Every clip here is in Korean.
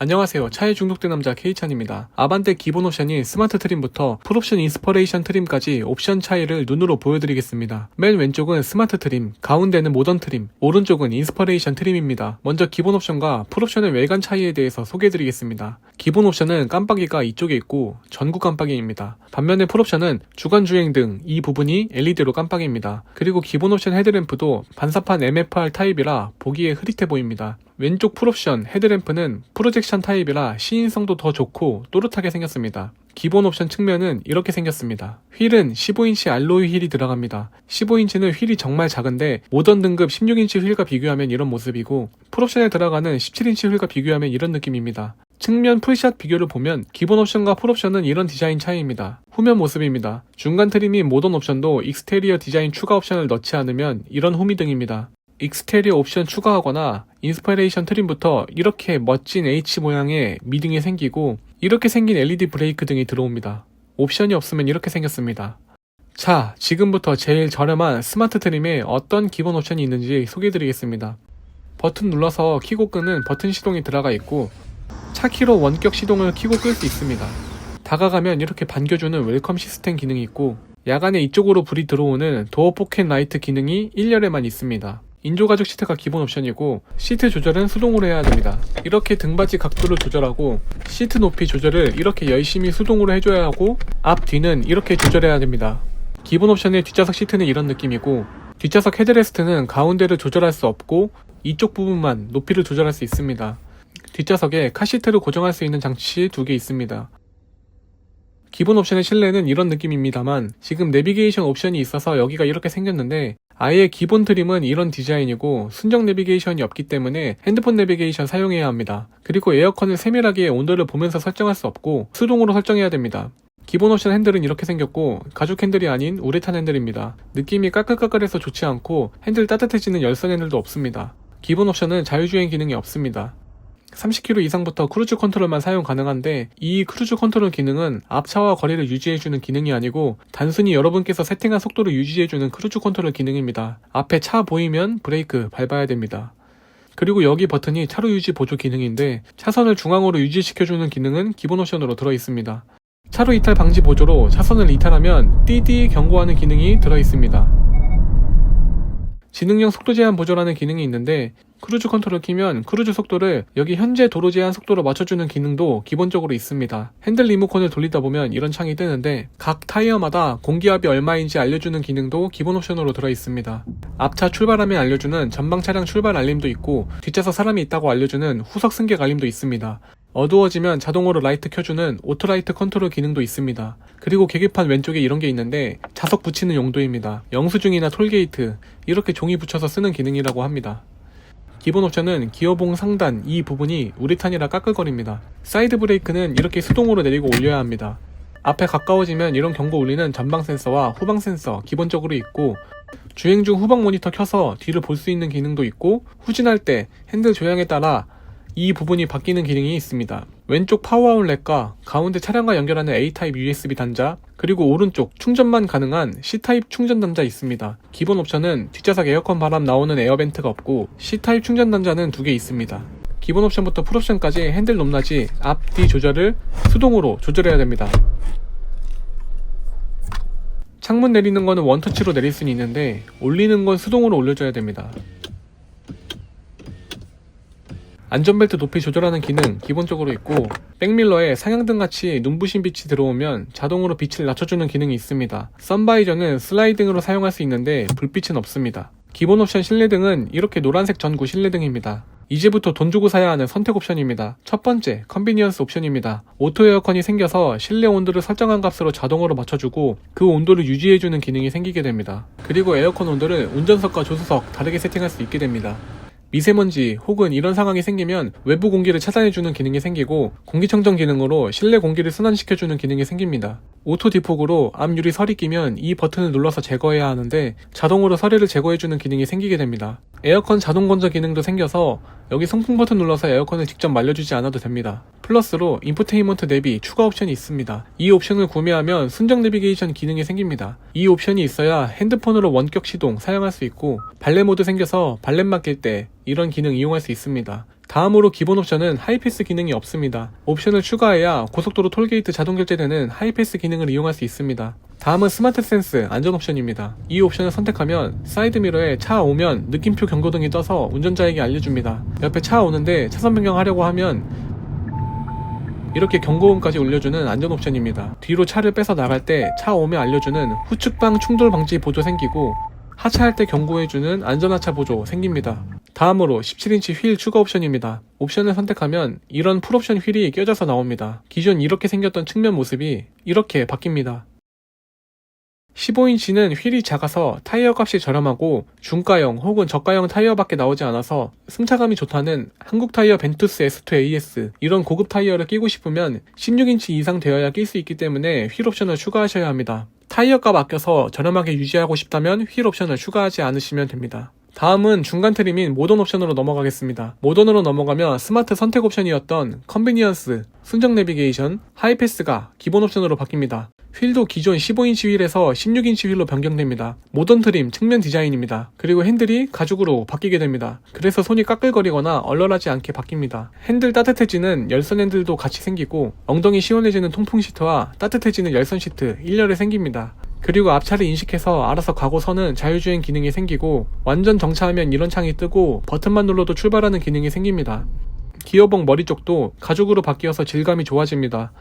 안녕하세요. 차에 중독된 남자 K찬입니다. 아반떼 기본 옵션인 스마트 트림부터 풀옵션 인스퍼레이션 트림까지 옵션 차이를 눈으로 보여드리겠습니다. 맨 왼쪽은 스마트 트림, 가운데는 모던 트림, 오른쪽은 인스퍼레이션 트림입니다. 먼저 기본 옵션과 풀옵션의 외관 차이에 대해서 소개해드리겠습니다. 기본 옵션은 깜빡이가 이쪽에 있고 전구 깜빡이입니다. 반면에 풀옵션은 주간 주행 등 이 부분이 LED로 깜빡이입니다. 그리고 기본 옵션 헤드램프도 반사판 MFR 타입이라 보기에 흐릿해 보입니다. 왼쪽 풀옵션 헤드램프는 프로젝션 타입이라 시인성도 더 좋고 또렷하게 생겼습니다. 기본 옵션 측면은 이렇게 생겼습니다. 휠은 15인치 알로이 휠이 들어갑니다. 15인치는 휠이 정말 작은데 모던 등급 16인치 휠과 비교하면 이런 모습이고 풀옵션에 들어가는 17인치 휠과 비교하면 이런 느낌입니다. 측면 풀샷 비교를 보면 기본 옵션과 풀옵션은 이런 디자인 차이입니다. 후면 모습입니다. 중간 트림인 모던 옵션도 익스테리어 디자인 추가 옵션을 넣지 않으면 이런 후미등입니다. 익스테리어 옵션 추가하거나 인스퍼레이션 트림부터 이렇게 멋진 H 모양의 미등이 생기고 이렇게 생긴 LED 브레이크 등이 들어옵니다. 옵션이 없으면 이렇게 생겼습니다. 자, 지금부터 제일 저렴한 스마트 트림에 어떤 기본 옵션이 있는지 소개해드리겠습니다. 버튼 눌러서 키고 끄는 버튼 시동이 들어가 있고 차키로 원격 시동을 키고 끌 수 있습니다. 다가가면 이렇게 반겨주는 웰컴 시스템 기능이 있고 야간에 이쪽으로 불이 들어오는 도어 포켓 라이트 기능이 1열에만 있습니다. 인조가죽 시트가 기본 옵션이고 시트 조절은 수동으로 해야 됩니다. 이렇게 등받이 각도를 조절하고 시트 높이 조절을 이렇게 열심히 수동으로 해줘야 하고 앞 뒤는 이렇게 조절해야 됩니다. 기본 옵션의 뒷좌석 시트는 이런 느낌이고 뒷좌석 헤드레스트는 가운데를 조절할 수 없고 이쪽 부분만 높이를 조절할 수 있습니다. 뒷좌석에 카시트를 고정할 수 있는 장치 두 개 있습니다. 기본 옵션의 실내는 이런 느낌입니다만 지금 내비게이션 옵션이 있어서 여기가 이렇게 생겼는데 아예 기본 트림은 이런 디자인이고 순정 내비게이션이 없기 때문에 핸드폰 내비게이션 사용해야 합니다. 그리고 에어컨을 세밀하게 온도를 보면서 설정할 수 없고 수동으로 설정해야 됩니다. 기본 옵션 핸들은 이렇게 생겼고 가죽 핸들이 아닌 우레탄 핸들입니다. 느낌이 까끌까끌해서 좋지 않고 핸들 따뜻해지는 열선 핸들도 없습니다. 기본 옵션은 자유주행 기능이 없습니다. 30km 이상부터 크루즈 컨트롤만 사용 가능한데 이 크루즈 컨트롤 기능은 앞차와 거리를 유지해주는 기능이 아니고 단순히 여러분께서 세팅한 속도를 유지해주는 크루즈 컨트롤 기능입니다. 앞에 차 보이면 브레이크 밟아야 됩니다. 그리고 여기 버튼이 차로 유지 보조 기능인데 차선을 중앙으로 유지시켜주는 기능은 기본 옵션으로 들어있습니다. 차로 이탈 방지 보조로 차선을 이탈하면 띠디 경고하는 기능이 들어있습니다. 지능형 속도 제한 보조라는 기능이 있는데 크루즈 컨트롤 키면 크루즈 속도를 여기 현재 도로 제한 속도로 맞춰주는 기능도 기본적으로 있습니다. 핸들 리모컨을 돌리다 보면 이런 창이 뜨는데 각 타이어마다 공기압이 얼마인지 알려주는 기능도 기본 옵션으로 들어 있습니다. 앞차 출발하면 알려주는 전방 차량 출발 알림도 있고 뒷좌석 사람이 있다고 알려주는 후석 승객 알림도 있습니다. 어두워지면 자동으로 라이트 켜주는 오토라이트 컨트롤 기능도 있습니다. 그리고 계기판 왼쪽에 이런 게 있는데 자석 붙이는 용도입니다. 영수증이나 톨게이트 이렇게 종이 붙여서 쓰는 기능이라고 합니다. 기본 옵션은 기어봉 상단 이 부분이 우레탄이라 까끌거립니다. 사이드 브레이크는 이렇게 수동으로 내리고 올려야 합니다. 앞에 가까워지면 이런 경고 울리는 전방 센서와 후방 센서 기본적으로 있고 주행 중 후방 모니터 켜서 뒤를 볼 수 있는 기능도 있고 후진할 때 핸들 조향에 따라 이 부분이 바뀌는 기능이 있습니다. 왼쪽 파워 아울렛과 가운데 차량과 연결하는 A타입 USB 단자, 그리고 오른쪽 충전만 가능한 C타입 충전 단자 있습니다. 기본 옵션은 뒷좌석 에어컨 바람 나오는 에어벤트가 없고 C타입 충전 단자는 두 개 있습니다. 기본 옵션부터 풀옵션까지 핸들 높낮이 앞, 뒤 조절을 수동으로 조절해야 됩니다. 창문 내리는 거는 원터치로 내릴 수는 있는데 올리는 건 수동으로 올려줘야 됩니다. 안전벨트 높이 조절하는 기능 기본적으로 있고 백밀러에 상향등 같이 눈부신 빛이 들어오면 자동으로 빛을 낮춰주는 기능이 있습니다. 선바이저는 슬라이딩으로 사용할 수 있는데 불빛은 없습니다. 기본 옵션 실내등은 이렇게 노란색 전구 실내등입니다. 이제부터 돈 주고 사야 하는 선택 옵션입니다. 첫 번째, 컨비니언스 옵션입니다. 오토 에어컨이 생겨서 실내 온도를 설정한 값으로 자동으로 맞춰주고 그 온도를 유지해주는 기능이 생기게 됩니다. 그리고 에어컨 온도를 운전석과 조수석 다르게 세팅할 수 있게 됩니다. 미세먼지 혹은 이런 상황이 생기면 외부 공기를 차단해주는 기능이 생기고 공기청정 기능으로 실내 공기를 순환시켜주는 기능이 생깁니다. 오토 디폭으로 앞유리 설이 끼면 이 버튼을 눌러서 제거해야 하는데 자동으로 서리를 제거해주는 기능이 생기게 됩니다. 에어컨 자동 건조 기능도 생겨서 여기 송풍 버튼 눌러서 에어컨을 직접 말려주지 않아도 됩니다. 플러스로 인포테인먼트 내비 추가 옵션이 있습니다. 이 옵션을 구매하면 순정 내비게이션 기능이 생깁니다. 이 옵션이 있어야 핸드폰으로 원격 시동 사용할 수 있고 발렛 모드 생겨서 발렛 맡길 때 이런 기능 이용할 수 있습니다. 다음으로 기본 옵션은 하이패스 기능이 없습니다. 옵션을 추가해야 고속도로 톨게이트 자동 결제되는 하이패스 기능을 이용할 수 있습니다. 다음은 스마트 센스 안전 옵션입니다. 이 옵션을 선택하면 사이드 미러에 차 오면 느낌표 경고등이 떠서 운전자에게 알려줍니다. 옆에 차 오는데 차선 변경하려고 하면 이렇게 경고음까지 울려주는 안전 옵션입니다. 뒤로 차를 빼서 나갈 때 차 오면 알려주는 후측방 충돌 방지 보조 생기고 하차할 때 경고해주는 안전하차 보조 생깁니다. 다음으로 17인치 휠 추가 옵션입니다. 옵션을 선택하면 이런 풀옵션 휠이 껴져서 나옵니다. 기존 이렇게 생겼던 측면 모습이 이렇게 바뀝니다. 15인치는 휠이 작아서 타이어 값이 저렴하고 중가형 혹은 저가형 타이어밖에 나오지 않아서 승차감이 좋다는 한국 타이어 벤투스 S2 AS 이런 고급 타이어를 끼고 싶으면 16인치 이상 되어야 낄 수 있기 때문에 휠 옵션을 추가하셔야 합니다. 타이어 값 아껴서 저렴하게 유지하고 싶다면 휠 옵션을 추가하지 않으시면 됩니다. 다음은 중간 트림인 모던 옵션으로 넘어가겠습니다. 모던으로 넘어가면 스마트 선택 옵션이었던 컨비니언스, 순정 내비게이션, 하이패스가 기본 옵션으로 바뀝니다. 휠도 기존 15인치 휠에서 16인치 휠로 변경됩니다. 모던 트림 측면 디자인입니다. 그리고 핸들이 가죽으로 바뀌게 됩니다. 그래서 손이 까끌거리거나 얼얼하지 않게 바뀝니다. 핸들 따뜻해지는 열선 핸들도 같이 생기고 엉덩이 시원해지는 통풍 시트와 따뜻해지는 열선 시트 1열에 생깁니다. 그리고 앞차를 인식해서 알아서 가고 서는 자율주행 기능이 생기고 완전 정차하면 이런 창이 뜨고 버튼만 눌러도 출발하는 기능이 생깁니다. 기어봉 머리 쪽도 가죽으로 바뀌어서 질감이 좋아집니다.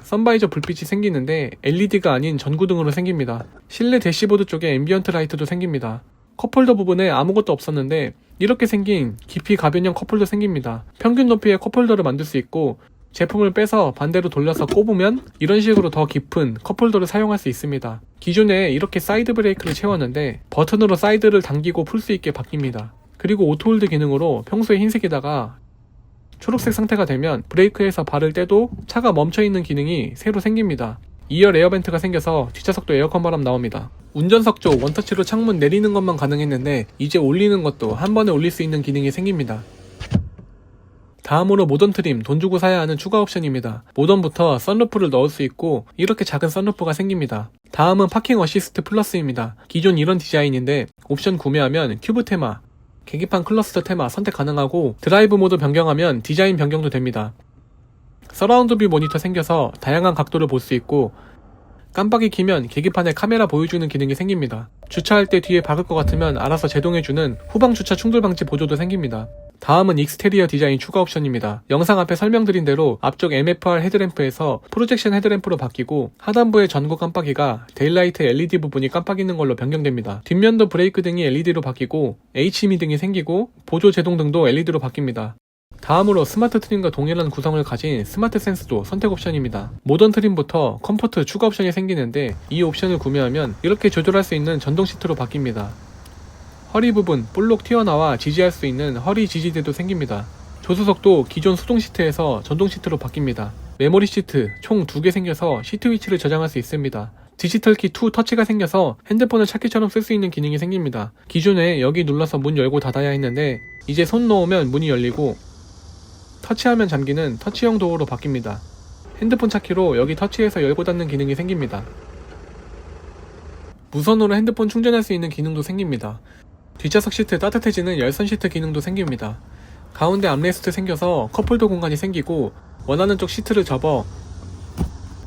선바이저 불빛이 생기는데 LED가 아닌 전구등으로 생깁니다. 실내 대시보드 쪽에 앰비언트 라이트도 생깁니다. 컵홀더 부분에 아무것도 없었는데 이렇게 생긴 깊이 가변형 컵홀더 생깁니다. 평균 높이의 컵홀더를 만들 수 있고 제품을 빼서 반대로 돌려서 꼽으면 이런 식으로 더 깊은 컵홀더를 사용할 수 있습니다. 기존에 이렇게 사이드 브레이크를 채웠는데 버튼으로 사이드를 당기고 풀 수 있게 바뀝니다. 그리고 오토홀드 기능으로 평소에 흰색이다가 초록색 상태가 되면 브레이크에서 발을 떼도 차가 멈춰있는 기능이 새로 생깁니다. 2열 에어벤트가 생겨서 뒷좌석도 에어컨 바람 나옵니다. 운전석 쪽 원터치로 창문 내리는 것만 가능했는데 이제 올리는 것도 한 번에 올릴 수 있는 기능이 생깁니다. 다음으로 모던 트림 돈 주고 사야 하는 추가 옵션입니다. 모던부터 썬루프를 넣을 수 있고 이렇게 작은 썬루프가 생깁니다. 다음은 파킹 어시스트 플러스입니다. 기존 이런 디자인인데 옵션 구매하면 큐브 테마, 계기판 클러스터 테마 선택 가능하고 드라이브 모드 변경하면 디자인 변경도 됩니다. 서라운드 뷰 모니터 생겨서 다양한 각도를 볼 수 있고 깜빡이 키면 계기판에 카메라 보여주는 기능이 생깁니다. 주차할 때 뒤에 박을 것 같으면 알아서 제동해주는 후방 주차 충돌 방지 보조도 생깁니다. 다음은 익스테리어 디자인 추가 옵션입니다. 영상 앞에 설명드린 대로 앞쪽 MFR 헤드램프에서 프로젝션 헤드램프로 바뀌고 하단부의 전구 깜빡이가 데일라이트 LED 부분이 깜빡이는 걸로 변경됩니다. 뒷면도 브레이크 등이 LED로 바뀌고 HMI 등이 생기고 보조 제동 등도 LED로 바뀝니다. 다음으로 스마트 트림과 동일한 구성을 가진 스마트 센스도 선택 옵션입니다. 모던 트림부터 컴포트 추가 옵션이 생기는데 이 옵션을 구매하면 이렇게 조절할 수 있는 전동 시트로 바뀝니다. 허리 부분 볼록 튀어나와 지지할 수 있는 허리 지지대도 생깁니다. 조수석도 기존 수동 시트에서 전동 시트로 바뀝니다. 메모리 시트 총 2개 생겨서 시트 위치를 저장할 수 있습니다. 디지털 키 2 터치가 생겨서 핸드폰을 찾기처럼 쓸 수 있는 기능이 생깁니다. 기존에 여기 눌러서 문 열고 닫아야 했는데 이제 손 놓으면 문이 열리고 터치하면 잠기는 터치형 도어로 바뀝니다. 핸드폰 찾기로 여기 터치해서 열고 닫는 기능이 생깁니다. 무선으로 핸드폰 충전할 수 있는 기능도 생깁니다. 뒷좌석 시트 따뜻해지는 열선 시트 기능도 생깁니다. 가운데 암레스트 생겨서 컵홀더 공간이 생기고 원하는 쪽 시트를 접어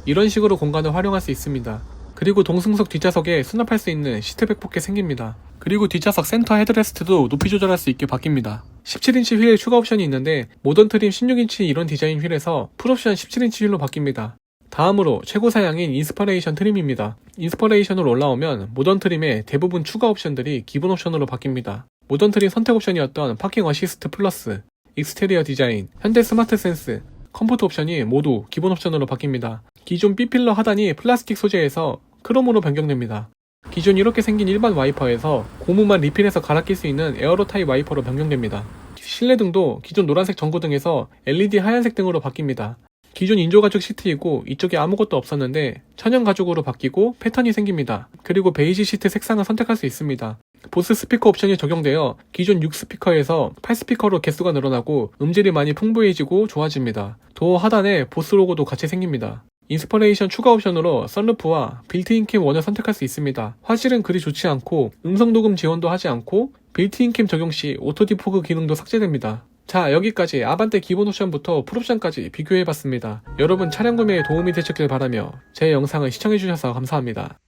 이런 식으로 공간을 활용할 수 있습니다. 그리고 동승석 뒷좌석에 수납할 수 있는 시트백 포켓 생깁니다. 그리고 뒷좌석 센터 헤드레스트도 높이 조절할 수 있게 바뀝니다. 17인치 휠 추가 옵션이 있는데 모던 트림 16인치 이런 디자인 휠에서 풀옵션 17인치 휠로 바뀝니다. 다음으로 최고 사양인 인스퍼레이션 트림입니다. 인스퍼레이션으로 올라오면 모던 트림의 대부분 추가 옵션들이 기본 옵션으로 바뀝니다. 모던 트림 선택 옵션이었던 파킹 어시스트 플러스, 익스테리어 디자인, 현대 스마트 센스, 컴포트 옵션이 모두 기본 옵션으로 바뀝니다. 기존 B필러 하단이 플라스틱 소재에서 크롬으로 변경됩니다. 기존 이렇게 생긴 일반 와이퍼에서 고무만 리필해서 갈아 낄 수 있는 에어로 타입 와이퍼로 변경됩니다. 실내등도 기존 노란색 전구등에서 LED 하얀색 등으로 바뀝니다. 기존 인조 가죽 시트이고 이쪽에 아무것도 없었는데 천연 가죽으로 바뀌고 패턴이 생깁니다. 그리고 베이지 시트 색상을 선택할 수 있습니다. 보스 스피커 옵션이 적용되어 기존 6스피커에서 8스피커로 개수가 늘어나고 음질이 많이 풍부해지고 좋아집니다. 도어 하단에 보스 로고도 같이 생깁니다. 인스퍼레이션 추가 옵션으로 썬루프와 빌트인 캠 원을 선택할 수 있습니다. 화질은 그리 좋지 않고 음성 녹음 지원도 하지 않고 빌트인 캠 적용 시 오토 디포그 기능도 삭제됩니다. 자 여기까지 아반떼 기본 옵션부터 풀옵션까지 비교해봤습니다. 여러분 차량 구매에 도움이 되셨길 바라며 제 영상을 시청해주셔서 감사합니다.